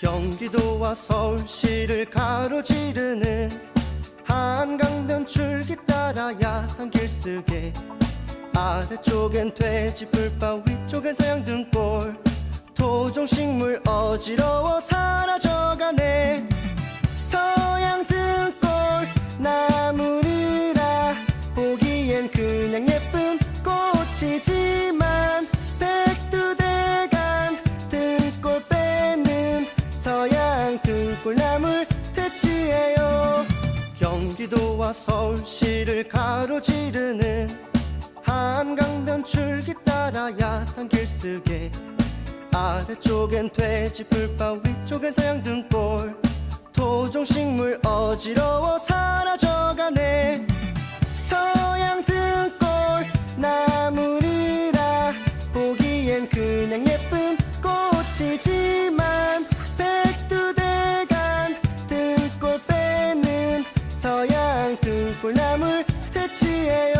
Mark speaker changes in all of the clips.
Speaker 1: 경기도와 서울시를 가로지르는 한강변 줄기 따라 야산길 쓰게 아래쪽엔 돼지 풀밭 위쪽엔 서양 등골 토종식물 어지러워 사라져가네 퇴치해요. 경기도와 서울시를 가로지르는 한강변 줄기 따라 야산길 쓰게 아래쪽엔 돼지 풀밭 위쪽엔 서양 등골 토종식물 어지러워 사라져가네 등골나물 퇴치해요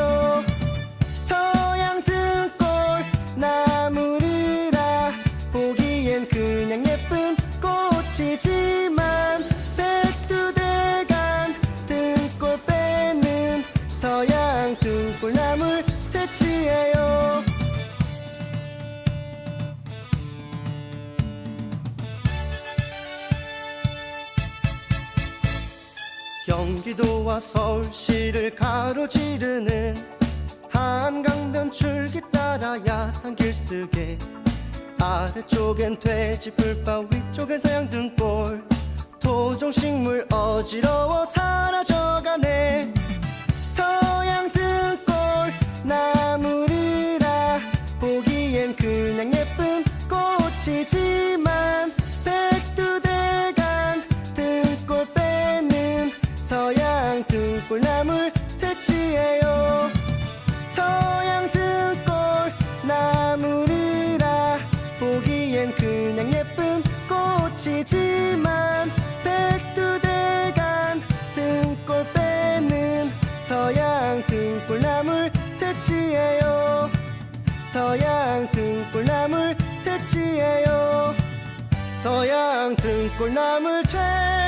Speaker 1: 경기도와 서울시를 가로지르는 한강변 줄기 따라 야산 길 쓰게 아래쪽엔 돼지 풀밭 위쪽엔 서양 등골 토종식물 어지러워 사 보기엔 그냥 예쁜 꽃이지만 백두대간 등골 빼는 서양 등골나물 퇴치해요. 서양 등골나물 퇴치해요. 서양 등골나물 퇴